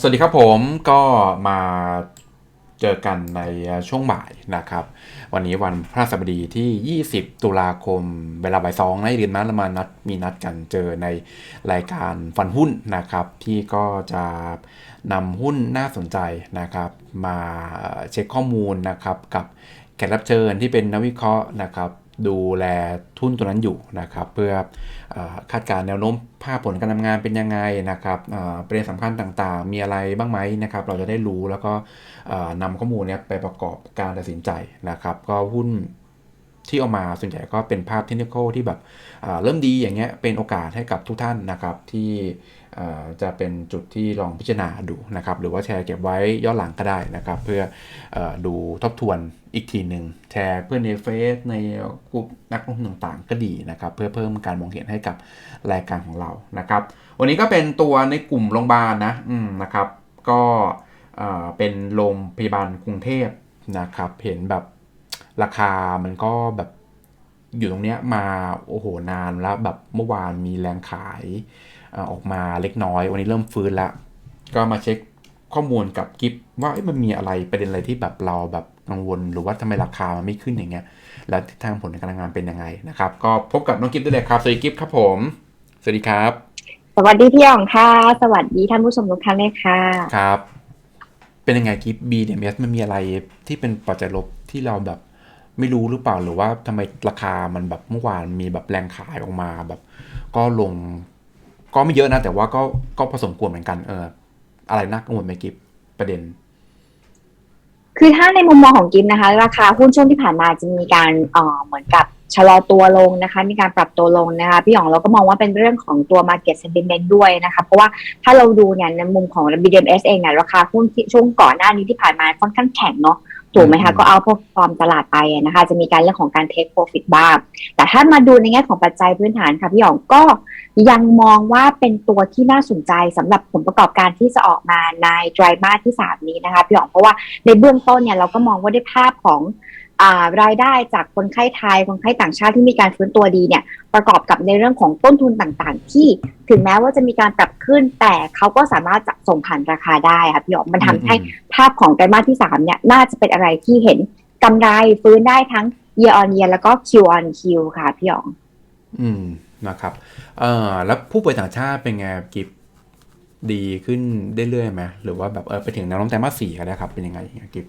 สวัสดีครับผมก็มาเจอกันในช่วงบ่ายนะครับ วันนี้วันพระสบดีที่ 20 ตุลาคม เวลาบ่ายสองนะอย่าลืมนะเรามานัดมีนัดกันเจอในรายการฟันหุ้นนะครับ ที่ก็จะนำหุ้นน่าสนใจนะครับ มาเช็คข้อมูลนะครับกับแขกรับเชิญที่เป็นนักวิเคราะห์นะครับ ดูแลทุนตัวนั้นอยู่นะครับ เพื่ออคาดการณ์แนวโน้มภาพผลการทำงานเป็นยังไงนะครับประเด็นสำคัญต่างๆ มีอะไรบ้างไหมนะครับ เราจะได้รู้แล้วก็นำข้อมูลนี้ไปประกอบการตัดสินใจนะครับ ก็หุ้น ที่เอามาส่วนใหญ่ก็เป็นภาพเทคนิคที่แบบเริ่มดีอย่างเงี้ยเป็นโอกาสให้กับทุกท่านนะครับที่จะเป็นจุดที่ลองพิจารณาดูนะครับ หรือว่าแชร์เก็บไว้ย้อนหลังก็ได้นะครับ เพื่ออดูทบทวนอีกทีหนึ่งแชร์เพื่อนในเฟซในกลุ่มนักลงทุนต่างๆ ก็ดีนะครับ เพื่อเพิ่มการมองเห็นให้กับรายการของเรานะครับ วันนี้ก็เป็นตัวในกลุ่มโรงพยาบาลนะนะครับ ก็เป็นโรงพยาบาลกรุงเทพนะครับ เห็นแบบ ราคามันก็แบบอยู่ตรงเนี้ยมาโอ้โหนานแล้วแบบเมื่อวานมีแรงขายเอ่อออกมาเล็กน้อย วันนี้เริ่มฟื้นแล้วก็มาเช็คข้อมูลกับกิฟว่าเอ๊ะมันมีอะไรประเด็นอะไรที่แบบเราแบบกังวลหรือว่าทำไมราคามันไม่ขึ้นอย่างเงี้ยแล้วทิศทางผลการทำงานเป็นยังไงนะครับก็พบกับน้องกิฟได้เลยครับสวัสดีกิฟครับผม สวัสดีครับ สวัสดีพี่อ๋องค่ะ สวัสดีท่านผู้ชมทุกท่านเลยค่ะครับ เป็นยังไงกิฟ BDMs มันมีอะไรที่เป็นปัจจัยลบที่เราแบบ ไม่รู้หรือเปล่าหรือว่าทำไมราคามันแบบเมื่อวานมีแบบแรงขายออกมาแบบ ก็ลง ก็ไม่เยอะนะ แต่ว่าก็ก็ผสมกวนเหมือนกันเออ อะไรน่ากังวลไหมกิฟประเด็น คือถ้าในมุมมองของกิฟนะคะ ราคาหุ้นช่วงที่ผ่านมาจะมีการเออเหมือนกับชะลอตัวลงนะคะ มีการปรับตัวลงนะคะ พี่อ๋องเราก็มองว่าเป็นเรื่องของตัว market sentiment ด้วยนะคะ เพราะว่าถ้าเราดูเนี่ยในมุมของ BDMs เองเนี่ยราคาหุ้นช่วงก่อนหน้านี้ที่ผ่านมาค่อนข้างแข็งเนาะ ถูกไหมอืคะมก็เอาพวกฟอร์มตลาดไปนะคะจะมีการเรื่องของการ take profit บ้าง แต่ถ้ามาดูในแง่ของปัจจัยพื้นฐานค่ะพี่หยองก็ยังมองว่าเป็นตัวที่น่าสนใจสำหรับผลประกอบการที่จะออกมาในไตรมาสที่ 3 นี้นะคะพี่หยองเพราะว่าในเบื้องต้นเนี่ยเราก็มองว่าด้วยภาพของอา รายได้จากคนไข้ไทย คนไข้ต่างชาติที่มีการฟื้นตัวดีเนี่ย ประกอบกับในเรื่องของต้นทุนต่างๆ ที่ถึงแม้ว่าจะมีการปรับขึ้น แต่เขาก็สามารถจะส่งผ่านราคาได้ค่ะพี่หยองมันทำให้ภาพของไตรมาสที่3เนี่ยน่าจะเป็นอะไรที่เห็นกำไรฟื้นได้ทั้ง year on year แล้วก็ Q on Q ค่ะพี่หยองอืมนะครับเอ่อแล้วผู้ป่วยต่างชาติเป็นไงกิฟดีขึ้นเรื่อยๆไหมหรือว่าแบบเออไปถึงแนวโน้มแต่มาสสี่ก็ได้ครับเป็นยังไงอย่างเงี้ยกิฟ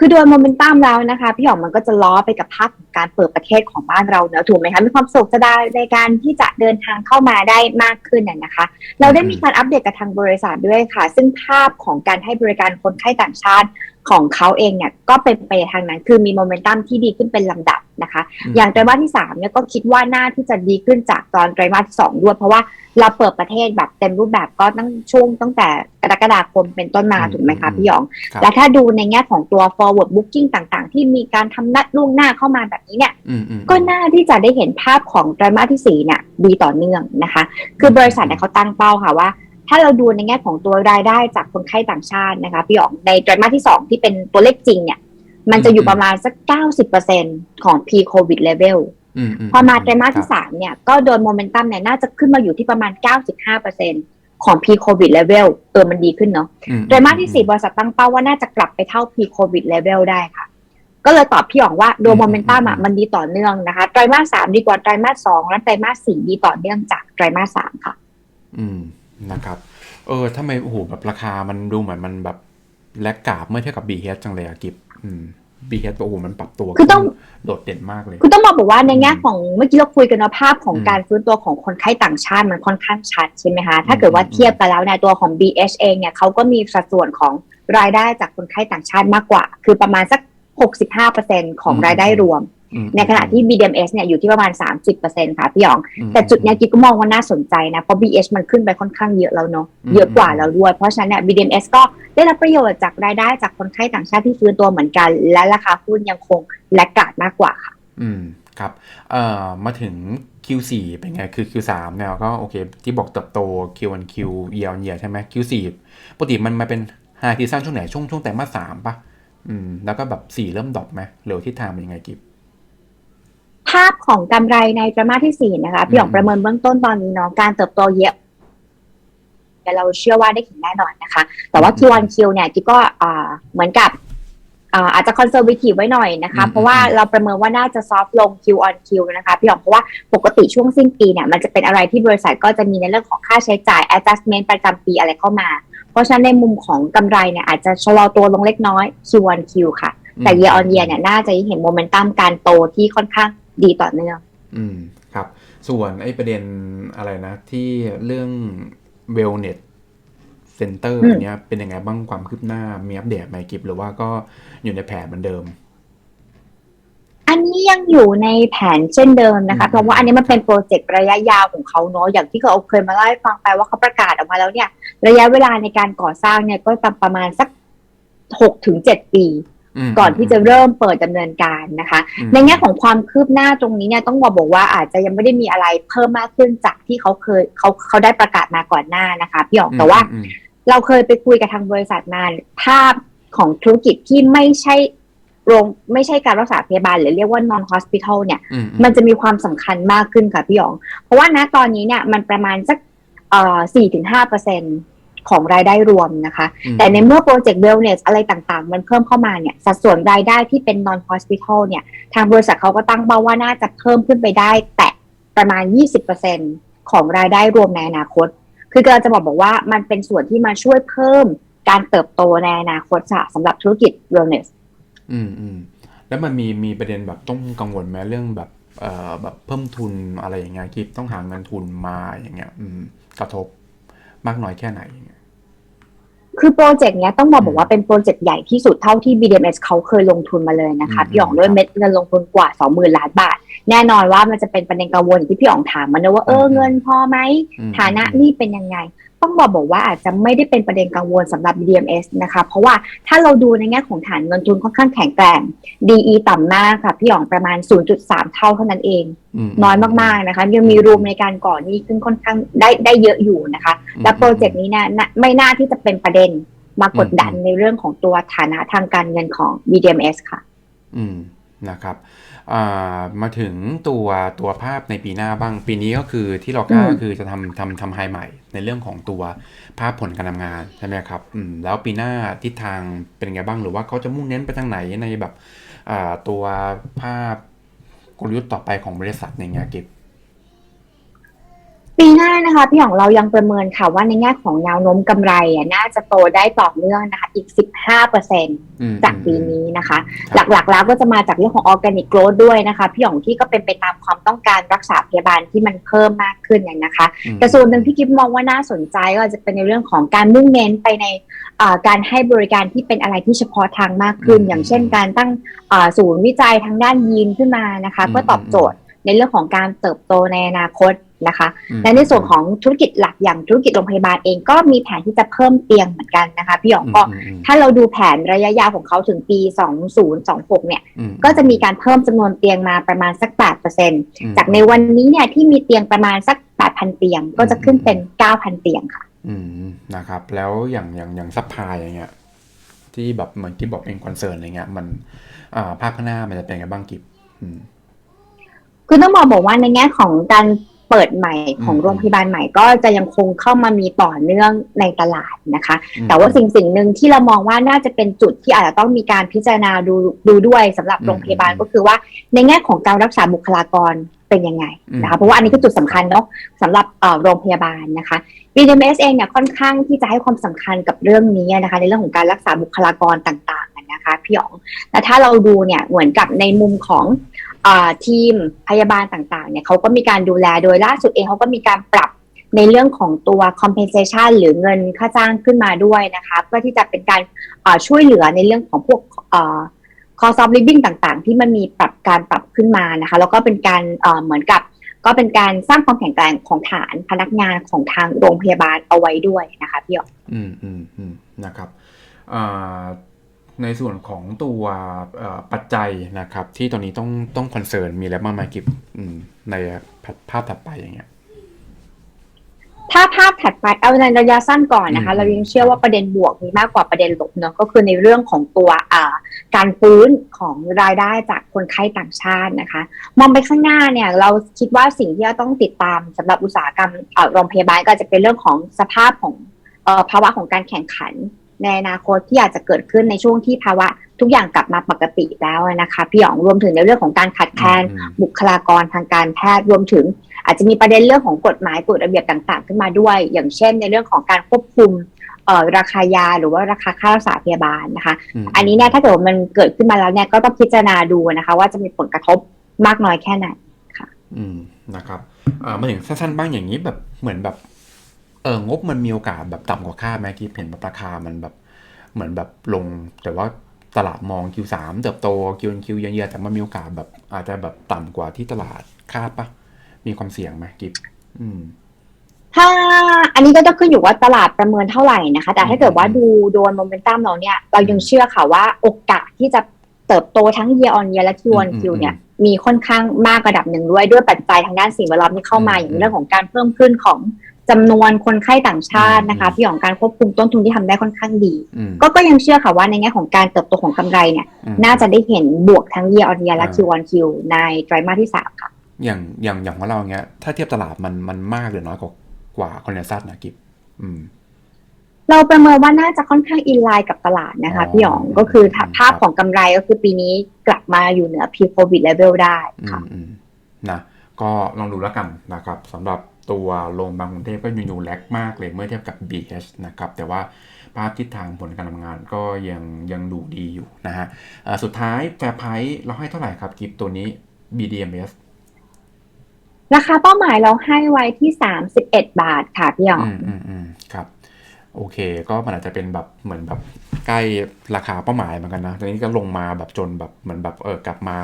คือโดยโมเมนตัมแล้วนะคะ พี่หยองมันก็จะล้อไปกับภาพของการเปิดประเทศของบ้านเราเนอะถูกไหมคะมีความสุขจะได้ในการที่จะเดินทางเข้ามาได้มากขึ้นน่ะนะคะ เราได้มีการอัปเดตกับทางบริษัทด้วยค่ะ ซึ่งภาพของการให้บริการคนไข้ต่างชาติของเขาเองเนี่ยก็เป็นไปทางนั้น คือมีโมเมนตัมที่ดีขึ้นเป็นลำดับ นะคะ อย่างไตรมาสที่3เนี่ยก็คิดว่าน่าที่จะดีขึ้นจากตอนไตรมาสที่2ด้วย เพราะว่าเราเปิดประเทศแบบเต็มรูปแบบก็ตั้งช่วงตั้งแต่กรกฎาคมเป็นต้นมาอืมถูกไหมคะพี่หยองครับและถ้าดูในแง่ของตัว forward booking ต่างๆ ที่มีการทำนัดล่วงหน้าเข้ามาแบบนี้เนี่ยอืมอืมก็น่าที่จะได้เห็นภาพของไตรมาสที่4เนี่ยดีต่อเนื่องนะคะ คือบริษัทเนี่ยเขาตั้งเป้าค่ะว่าถ้าเราดูในแง่ของตัวรายได้จากคนไข้ต่างชาตินะคะพี่หยองในไตรมาสที่ 2 ที่เป็นตัวเลขจริงเนี่ย มันจะอยู่ประมาณสัก90%ของ pre covid level อืมอืพอมาไตรมาสที่ครับ3เนี่ยก็โดยโมเมนตัมเนี่ยน่าจะขึ้นมาอยู่ที่ประมาณ95%ของ pre covid level เออมันดีขึ้นเนาะอืไตรมาสที่4บริษัทตั้งเป้าว่าน่าจะกลับไปเท่า pre covid level ได้ค่ะ ก็เลยตอบพี่หยองว่าโดยโมเมนตัมอะมันดีต่อเนื่องนะคะไตรมาส3ดีกว่าไตรมาส2และไตรมาส4ดีต่อเนื่องจากไตรมาส3ค่ะ อืมนะครับเออทำไมโอ้โหแบบราคามันดูเหมือนมันแบบแลกกราบเมื่อเทียบกับ b ีเจังเลยอะกิฟ อืม b ีเโอ้โหมันปรับตัวคือต้องขึ้นโดดเด่นมากเลย คือต้องบอกบอกว่าในแง่ของเมื่อกี้เราคุยกันว่าภาพของอืมการฟื้นตัวของคนไข้ต่างชาติมันค่อนข้างชัดใช่ไหมคะ ถ้าเกิดว่าอืมเทียบกันแล้วในยตัวของ BH เองเนี่ยเขาก็มีสัดส่วนของรายได้จากคนไข้ต่างชาติมากกว่า คือประมาณสัก 65%ของรายได้รวมอืม ในขณะที่ BDMs เนี่ยอยู่ที่ประมาณ 30%ค่ะพี่หยองอืมแต่จุดเนี้ยกิ๊กก็มองว่าน่าสนใจนะ เพราะ BH มันขึ้นไปค่อนข้างเยอะแล้วเนาะอืมเยอะกว่าแล้วด้วย เพราะฉะนั้นเนี่ย BDMs ก็ได้รับประโยชน์จากรายได้จากคนไข้ต่างชาติที่ฟื้นตัวเหมือนกัน และราคาหุ้นยังคงแลกกาดมากกว่าค่ะ อืมครับเอ่อมาถึง Q4 เป็นไง คือ Q3 เนี่ยก็โอเค ที่บอกเติบโต Q1Q year on year ใช่ไหม Q4 ปกติมันมาเป็น high season ช่วงไหนช่วงช่วงแต่มาสสามปะอืมแล้วก็แบบสี่เริ่มดรอปไหมหรือทิศทางเป็นยังไงกิฟ ภาพของกำไรในไตรมาสที่4นะคะพี่หยองอืมประเมินเบื้องต้นตอนนี้เนาะการเติบโตเยอะกันเราเชื่อว่าได้เห็นแน่นอนนะคะ แต่ว่า Q1 Q เนี่ยกิ๊บก็อ่าเหมือนกับอ่าอาจจะคอนเซอร์ v ทีฟไว้หน่อยนะคะอืมเพราะว่าเราประเมินว่าน่าจะซอฟลง Q on Q นะคะพี่หยองเพราะว่าปกติช่วงสิ้นปีเนี่ยมันจะเป็นอะไรที่บริษัทก็จะมีในเรื่องของค่าใช้จ่าย adjustment ประจำปีอะไรเข้ามา เพราะฉะนั้นในมุมของกำไรเนี่ยอาจจะชะลอตัวลงเล็กน้อย Q on Q ค่ะ แต่ year on year เนี่ยน่าจะเห็นโมเมนตัมการโตที่ค่อนข้าง ดีต่อเนื่องอืมครับ ส่วนไอ้ประเด็นอะไรนะ ที่เรื่อง wellness center อืมเนี้ยเป็นยังไงบ้างความคืบหน้ามีอัปเดตไหมกิฟหรือว่าก็อยู่ในแผนเหมือนเดิม อันนี้ยังอยู่ในแผนเช่นเดิมนะคะอืมเพราะว่าอันนี้มันเป็นโปรเจกต์ระยะยาวของเขาเนาะอย่างที่เขาเคยมาเล่าให้ฟังไปว่าเขาประกาศออกมาแล้วเนี่ย ระยะเวลาในการก่อสร้างเนี่ยก็จะประมาณสักหกถึงเจ็ดปีม ก่อนที่จะเริ่มเปิดดำเนินการนะคะอืมในแง่ของความคืบหน้าตรงนี้เนี่ยต้องบอกบอกว่าอาจจะยังไม่ได้มีอะไรเพิ่มมากขึ้นจากที่เขาเคยเขาเขาได้ประกาศมาก่อนหน้านะคะพี่หยองแต่ว่าอืมเราเคยไปคุยกับทางบริษัทมาภาพของธุรกิจที่ไม่ใช่โรงไม่ใช่การรักษาพยาบาลหรือเรียกว่า non hospital เนี่ยอืมมันจะมีความสำคัญมากขึ้นค่ะพี่หยอง เพราะว่าณตอนนี้เนี่ยมันประมาณสักเอ่อสี่ถึงห้าเปอร์เซ็น ของรายได้รวมนะคะอืมแต่ในเมื่อโปรเจกต์ wellness อะไรต่างๆ มันเพิ่มเข้ามาเนี่ย สัดส่วนรายได้ที่เป็น non hospital เนี่ย ทางบริษัทเขาก็ตั้งเป้าว่าน่าจะเพิ่มขึ้นไปได้ แตะประมาณ 20%ของรายได้รวมในอนาคต คือเราจะบอกบอกว่ามันเป็นส่วนที่มาช่วยเพิ่มการเติบโตในอนาคตค่ะสำหรับธุรกิจ wellness อืมอืมแล้วมันมีมีประเด็นแบบต้องกังวลไหมเรื่องแบบเอ่อแบบเพิ่มทุนอะไรอย่างเงี้ยกิฟต้องหาเงินทุนมาอย่างเงี้ย อืมกระทบ มากน้อยแค่ไหนอย่างเงี้ยคือโปรเจกต์เนี้ยต้องบอกอืมบอกว่าเป็นโปรเจกต์ใหญ่ที่สุดเท่าที่ BDMS เขาเคยลงทุนมาเลยนะคะอืมพี่หยองด้วยเม็ดเงินลงทุนกว่า 20,000 ล้านบาท แน่นอนว่ามันจะเป็นประเด็นกังวลที่พี่หยองถามมันนะว่าเอออืมเงินพอไหมอืมฐานะหนี่เป็นยังไง ต้องบอกบอกว่าอาจจะไม่ได้เป็นประเด็นกังวลสำหรับ BDMS นะคะ เพราะว่าถ้าเราดูในแง่ของฐานเงินทุนค่อนข้างแข็งแกร่ง DE ต่ำมากค่ะ พี่หยองประมาณ 0.3 เท่าเท่านั้นเองมน้อยมากๆนะคะ ยังมีรูมในการก่อหนี้ขึ้นค่อนข้างได้ได้เยอะอยู่นะคะอืมและโปรเจกต์นี้เนี่ยน่าไม่น่าที่จะเป็นประเด็นมากดดันอืมในเรื่องของตัวฐานะทางการเงินของ BDMS ค่ะ อืมนะครับอ่า มาถึงตัวตัวภาพในปีหน้าบ้าง ปีนี้ก็คือที่เรากล้าอืมก็คือจะทำทำทำไฮใหม่ ในเรื่องของตัวภาพผลการทำงานใช่ไหมครับอืมแล้วปีหน้าทิศทางเป็นไงบ้างหรือว่าเขาจะมุ่งเน้นไปทางไหนในแบบอ่าตัวภาพกลยุทธ์ต่อไปของบริษัทในเงี้ยกิฟ ปีหน้านะคะพี่หยองเรายังประเมินค่ะว่าในแง่ของแนวโน้มกำไรอะน่าจะโตได้ต่อเนื่องนะคะอีก 15เปอร์เซ็นอืมจากปีนี้นะคะครับหลักๆแล้วก็จะมาจากเรื่องของ organic growth ด้วยนะคะ พี่หยองที่ก็เป็นไปตามความต้องการรักษาพยาบาลที่มันเพิ่มมากขึ้นเนี่ยนะคะอืมแต่ส่วนหนึ่งที่กิฟมองว่าน่าสนใจก็อาจจะเป็นในเรื่องของการมุ่งเน้นไปในอ่าการให้บริการที่เป็นอะไรที่เฉพาะทางมากขึ้นอืมอย่างเช่น การตั้งอ่าศูนย์วิจัยทางด้านยีนขึ้นมานะคะอืมเพื่อตอบโจทย์ในเรื่องของการเติบโตในอนาคต นะคะอืมและในส่วนของธุรกิจหลักอย่างธุรกิจโรงพยาบาลเองก็มีแผนที่จะเพิ่มเตียงเหมือนกันนะคะพี่หยองก็อืมอืมถ้าเราดูแผนระยะยาวของเขาถึงปี 2026 เนี่ยอืมก็จะมีการเพิ่มจำนวนเตียงมาประมาณสัก8%อืมจากในวันนี้เนี่ยที่มีเตียงประมาณสัก 8,000 เตียง ก็จะขึ้นเป็น 9,000 เตียงค่ะ อืมนะครับ แล้วอย่างอย่างอย่างซัพพลายอย่างเงี้ยที่แบบเหมือนที่บอกเป็นคอนเซิร์นอะไรเงี้ยมันอ่าภาพข้างหน้ามันจะเป็นไงบ้างกิฟอืมคือต้องบอกบอกว่าในแง่ของการ เปิดใหม่ของอืมโรงพยาบาลใหม่ก็จะยังคงเข้ามามีต่อเนื่องในตลาดนะคะอืมแต่ว่าสิ่งสิ่งหนึ่งที่เรามองว่าน่าจะเป็นจุดที่อาจจะต้องมีการพิจารณาดูดูด้วยสำหรับอืมโรงพยาบาลอืมก็คือว่าในแง่ของการรักษาบุคลากรเป็นยังไงนะอืคะมเพราะว่าอันนี้คือจุดสำคัญเนาะสำหรับเอ่อโรงพยาบาลนะคะ BDMS เองเนี่ยค่อนข้างที่จะให้ความสำคัญกับเรื่องนี้นะคะ ในเรื่องของการรักษาบุคลากรต่างๆนะคะพี่หยองและถ้าเราดูเนี่ยเหมือนกับในมุมของอา ทีมพยาบาลต่างๆเนี่ยเขาก็มีการดูแลโดยล่าสุดเองเขาก็มีการปรับในเรื่องของตัว compensation หรือเงินค่าจ้างขึ้นมาด้วยนะคะเพื่อที่จะเป็นการช่วยเหลือในเรื่องของพวกอ่า cost of living ต่างๆ ที่มันมีปรับการปรับขึ้นมานะคะ แล้วก็เป็นการเหมือนกับ ก็เป็นการสร้างความแข็งแกร่งของฐานพนักงานของทางโรงพยาบาลเอาไว้ด้วยนะคะพี่หยออืมอืมอืมนะครับอ่า ในส่วนของตัวเอ่อปัจจัยนะครับ ที่ตอนนี้ต้องต้องคอนเซิร์นมีอะไรบ้างไหมกิฟอืมในภาพถัดไปอย่างเงี้ยถ้าภาพถัดไปเอาในระยะสั้นก่อนนะคะอืมเรายังเชื่อว่าประเด็นบวกมีมากกว่าประเด็นลบเนอะก็คือในเรื่องของตัวอ่าการฟื้นของรายได้จากคนไข้ต่างชาตินะคะ มองไปข้างหน้าเนี่ยเราคิดว่าสิ่งที่เราต้องติดตามสำหรับอุตสาหกรรมเอ่อโรงพยาบาลก็จะเป็นเรื่องของสภาพของเอ่อภาวะของการแข่งขัน ในอนาคตที่อาจจะเกิดขึ้นในช่วงที่ภาวะทุกอย่างกลับมาปกติแล้วนะคะพี่หยองรวมถึงในเรื่องของการขาดแคลนอืมบุคลากรทางการแพทย์รวมถึง อาจจะมีประเด็นเรื่องของกฎหมายกฎระเบียบต่างๆ ขึ้นมาด้วย อย่างเช่น ในเรื่องของการควบคุมเอ่อราคายาหรือว่าราคาค่ารักษาพยาบาลนะคะมอันนี้เนี่ยถ้าเกิดว่ามันเกิดขึ้นมาแล้วเนี่ยก็ต้องพิจารณาดูนะคะ ว่าจะมีผลกระทบมากน้อยแค่ไหนอืมนะครับเอ่อมาถึงสั้นๆบ้างอย่างนี้แบบเหมือนแบบ เอองบมันมีโอกาสแบบต่ำกว่าคาดไหมกิ๊บเห็นแบบราคามันแบบเหมือนแบบลง แต่ว่าตลาดมอง Q3 เติบโต Q1 Q เยอะๆแต่มันมีโอกาสแบบอาจจะแบบต่ำกว่าที่ตลาดคาดปะมีความเสี่ยงไหมกิ๊บอืมถ้าอันนี้ก็ต้องขึ้นอยู่ว่าตลาดประเมินเท่าไหร่นะคะ แต่ถ้าเกิดว่าดูโดนโมเมนตัมเราเนี่ย เรายังเชื่อค่ะว่าโอกาสที่จะเติบโตทั้ง year on year และ Q on Q เนี่ย มีค่อนข้างมากระดับหนึ่งด้วยด้วยปัจจัยทางด้านสิ่งแวดล้อมที่เข้ามาอย่างเรื่องของการเพิ่มขึ้นของ จำนวนคนไข้ต่างชาตินะคะพี่ของการควบคุมต้นทุนที่ทำได้ค่อนข้างดีอืมก็ก็ยังเชื่อค่ะว่าในแง่ของการเติบโตของกำไรเนี่ยอืมน่าจะได้เห็นบวกทั้ง year on year และ Q on Q ในไตรมาสที่สามค่ะ อย่างอย่างอย่างของเราเงี้ย ถ้าเทียบตลาดมันมันมากหรือน้อยกว่ากว่าคอนเนซัสนะกิ๊บอืมเราประเมินว่าน่าจะค่อนข้างอินไลน์กับตลาดนะคะอ๋อพี่หยองก็คือถ้าครับภาพของกำไรก็คือปีนี้กลับมาอยู่เหนือ pre covid level ได้อืค่ะมอืมนะก็ลองดูแล้วกันนะครับสำหรับ ตัวโรงพยาบาลกรุงเทพก็ยูยูแลกมากเลยเมื่อเทียบกับ BH นะครับแต่ว่าภาพทิศทางผลการทำงานก็ยังยังดูดีอยู่นะฮะอ่าสุดท้ายแฟร์ไพรส์เราให้เท่าไหร่ครับกิฟตัวนี้ BDMs ราคาเป้าหมายเราให้ไว้ที่ 31 บาทค่ะพี่หยองอืมอืมอืมครับ โอเค ก็มันอาจจะเป็นแบบเหมือนแบบใกล้ราคาเป้าหมายเหมือนกันนะตอนนี้ก็ลงมาแบบจนแบบเหมือนแบบเออกลับมา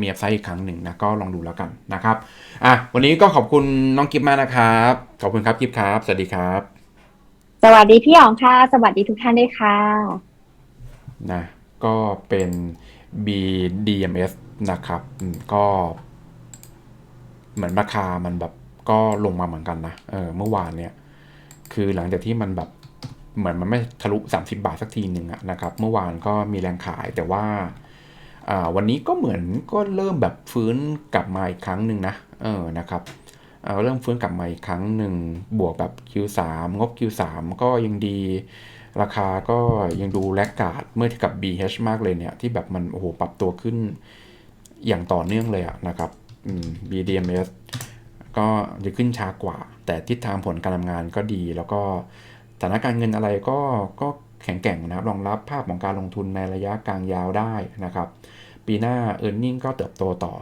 มีอัพไซด์อีกครั้งหนึ่งนะก็ลองดูแล้วกันนะครับอะวันนี้ก็ขอบคุณน้องกิฟมากนะครับ ขอบคุณครับกิฟครับ สวัสดีครับ สวัสดีพี่หยองค่ะ สวัสดีทุกท่านด้วยค่ะนะก็เป็น BDMs นะครับอืมก็เหมือนราคามันแบบก็ลงมาเหมือนกันนะเออเมื่อวานเนี่ย คือหลังจากที่มันแบบ เหมือนมันไม่ทะลุ 30 บาทสักทีหนึ่งอะนะครับ เมื่อวานก็มีแรงขายแต่ว่าวันนี้ก็เหมือนก็เริ่มแบบฟื้นกลับมาอีกครั้งหนึ่งนะเออนะครับเเริ่มฟื้นกลับมาอีกครั้งหนึ่งบวกแบบ Q3 งบ Q3 ก็ยังดี ราคาก็ยังดูแลกกาดเมื่อเทียบกับ BH มากเลยเนี่ย ที่แบบมันโอ้โหปรับตัวขึ้นอย่างต่อเนื่องเลยอะนะครับอืม BDMs ก็จะขึ้นช้ากว่า แต่ทิศทางผลการทำงานก็ดีแล้วก็ สถานการเงินอะไรก็ก็แข็งแกร่งนะครับรองรับภาพของการลงทุนในระยะกลางยาวได้นะครับ ปีหน้า e a r n i n g ก็เติบโตต่อ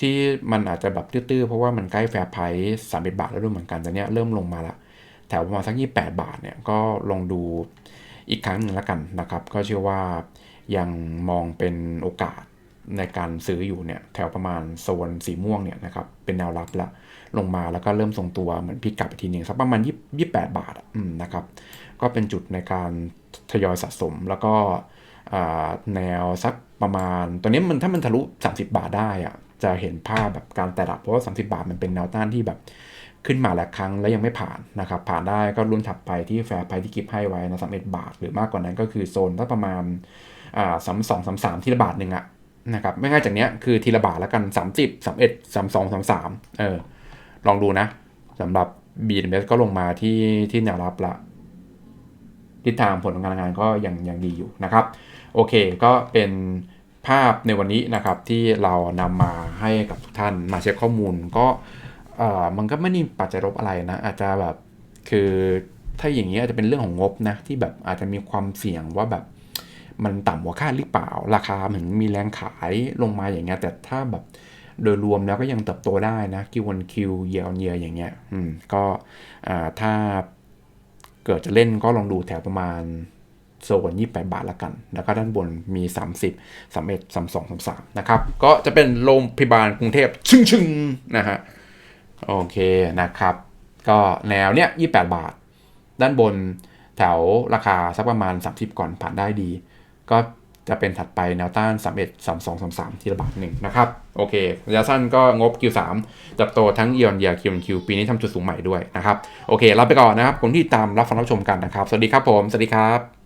ที่มันอาจจะแบบตื้อๆ เพราะว่ามันใกล้แฟร์ไพรส์สามบาทแล้วด้วยเหมือนกันแต่เนี้ยเริ่มลงมาละแถวประมาณสัก28บาทเนี่ยก็ลองดูอีกครั้งหนึ่งล้วกันนะครับ ก็เชื่อว่ายังมองเป็นโอกาสในการซื้ออยู่เนี่ยแถวประมาณโซนสีม่วงเนี่ยนะครับเป็นแนวรับละ ลงมาแล้วก็เริ่มทรงตัวเหมือนพลิกกลับไปทีหนึ่งสักประมาณ20 28บาทอะอืมนะครับ ก็เป็นจุดในการทยอยสะสมแล้วก็แนวสักประมาณตัวนี้มันถ้ามันทะลุ 30 บาทได้อะจะเห็นภาพแบบการแต่รับเพราะว่า 30 บาทมันเป็นแนวต้านที่แบบขึ้นมาหลายครั้งแล้วยังไม่ผ่านนะครับผ่านได้ก็รุ่นถัดไปที่แฟร์ไพที่กิฟให้ไว้นะสามเอ็ดบาท หรือมากกว่านั้นก็คือโซนถ้าประมาณอ่าสามสองสามสามทีละบาทหนึ่งอะนะครับไม่ง่ายจากเนี้ยคือทีละบาทแล้วกันสามสิบสามเอ็ดสามสอ ลองดูนะสำหรับ b ีเก็ลงมาที่ที่แนวรับละทิศทางผลของการงานก็ยังยังดีอยู่นะครับ โอเคก็เป็นภาพในวันนี้นะครับที่เรานำมาให้กับทุกท่านมาเช็คข้อมูลก็เอ่อมันก็ไม่ได้ปัจจัยลบอะไรนะ อาจจะแบบคือถ้าอย่างนี้อาจจะเป็นเรื่องของงบนะที่แบบอาจจะมีความเสี่ยงว่าแบบมันต่ำกว่าคาดหรือเปล่า ราคาเหมือนมีแรงขายลงมาอย่างเงี้ยแต่ถ้าแบบ โดยรวมแล้วก็ยังเติบโตได้นะ Q1 Q year on year อย่างเงี้ยอืมก็อ่าถ้าเกิดจะเล่นก็ลองดูแถวประมาณโซน28 บาทละกัน แล้วก็ด้านบนมี 30 31 32 33 นะครับ ก็จะเป็นโรงพยาบาลกรุงเทพชึ่งชึงๆนะฮะ โอเคนะครับ ก็แนวเนี้ย28 บาท ด้านบนแถวราคาสักประมาณ 30 ก่อนผ่านได้ดี ก็ จะเป็นถัดไปแนวต้าน 31 32 33 ที่ระบาดหนึ่งนะครับ โอเคระยะสั้นก็งบ Q3 เติบโตทั้งเอียนเยีย Q1Q ปีนี้ทำจุดสูงใหม่ด้วยนะครับ โอเคลาไปก่อนนะครับคนที่ตามรับฟังรับชมกันนะครับ สวัสดีครับผม สวัสดีครับ